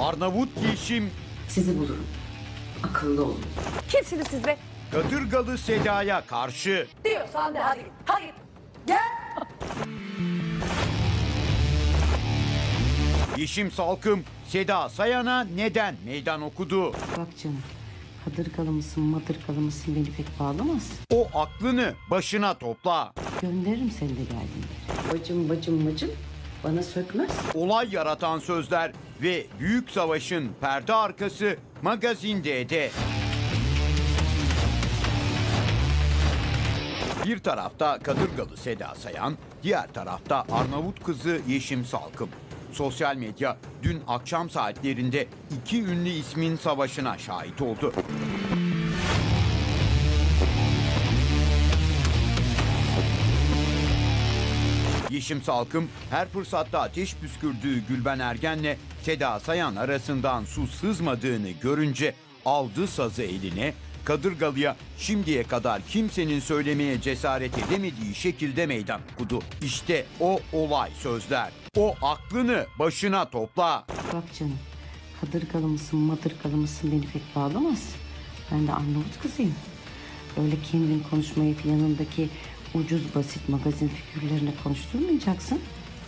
Arnavut Yeşim Sizi bulurum. Akıllı olun. Kimsiniz siz be? Kadırgalı Seda'ya karşı Diyorsan de hadi git. Hadi git. Gel. Yeşim Salkım Seda Sayan'a neden meydan okudu? Bak canım. Kadırgalı mısın, madırgalı mısın beni pek bağlamaz. O aklını başına topla. Gönderirim seni de geldiğinde. Bacım bacım bacım bana sökmez. Olay yaratan sözler ve büyük savaşın perde arkası magazinde de. Bir tarafta Kadırgalı Seda Sayan, diğer tarafta Arnavut kızı Yeşim Salkım. Sosyal medya dün akşam saatlerinde iki ünlü ismin savaşına şahit oldu. Yeşim Salkım her fırsatta ateş püskürdüğü Gülben Ergen'le Seda Sayan arasından su sızmadığını görünce aldı sazı eline, Kadırgalı'ya şimdiye kadar kimsenin söylemeye cesaret edemediği şekilde meydan okudu. İşte o olay sözler. O aklını başına topla. Bak canım. Kadırgalı mısın, madırgalı mısın beni pek bağlamaz. Ben de Arnavut kızıyım. Öyle kendin konuşmayıp yanındaki ucuz basit magazin figürlerine konuşturmayacaksın.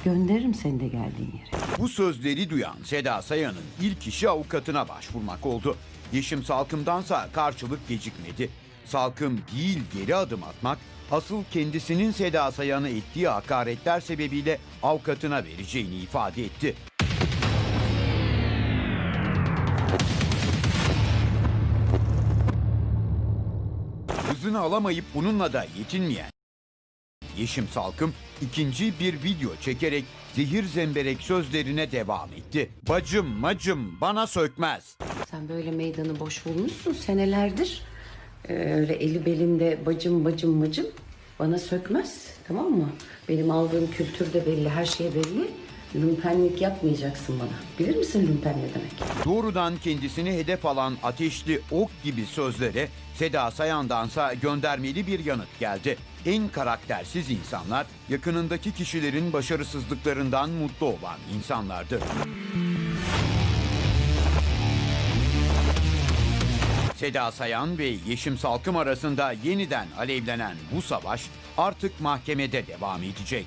Gönderirim seni de geldiğin yere. Bu sözleri duyan Seda Sayan'ın ilk işi avukatına başvurmak oldu. Yeşim Salkım'dansa karşılık gecikmedi. Salkım değil geri adım atmak, asıl kendisinin Seda Sayan'a ettiği hakaretler sebebiyle avukatına vereceğini ifade etti. Hızını alamayıp bununla da yetinmeyen Yeşim Salkım ikinci bir video çekerek zehir zemberek sözlerine devam etti. Bacım macım bana sökmez. Sen böyle meydanı boş bulmuşsun senelerdir. Ee, öyle eli belimde bacım bacım bacım bana sökmez. Tamam mı? Benim aldığım kültür de belli, her şey belli. Lümpenlik yapmayacaksın bana. Bilir misin lümpen ne demek? Doğrudan kendisini hedef alan ateşli ok gibi sözlere Seda Sayan'dansa göndermeli bir yanıt geldi. En karaktersiz insanlar yakınındaki kişilerin başarısızlıklarından mutlu olan insanlardı. Seda Sayan ve Yeşim Salkım arasında yeniden alevlenen bu savaş artık mahkemede devam edecek.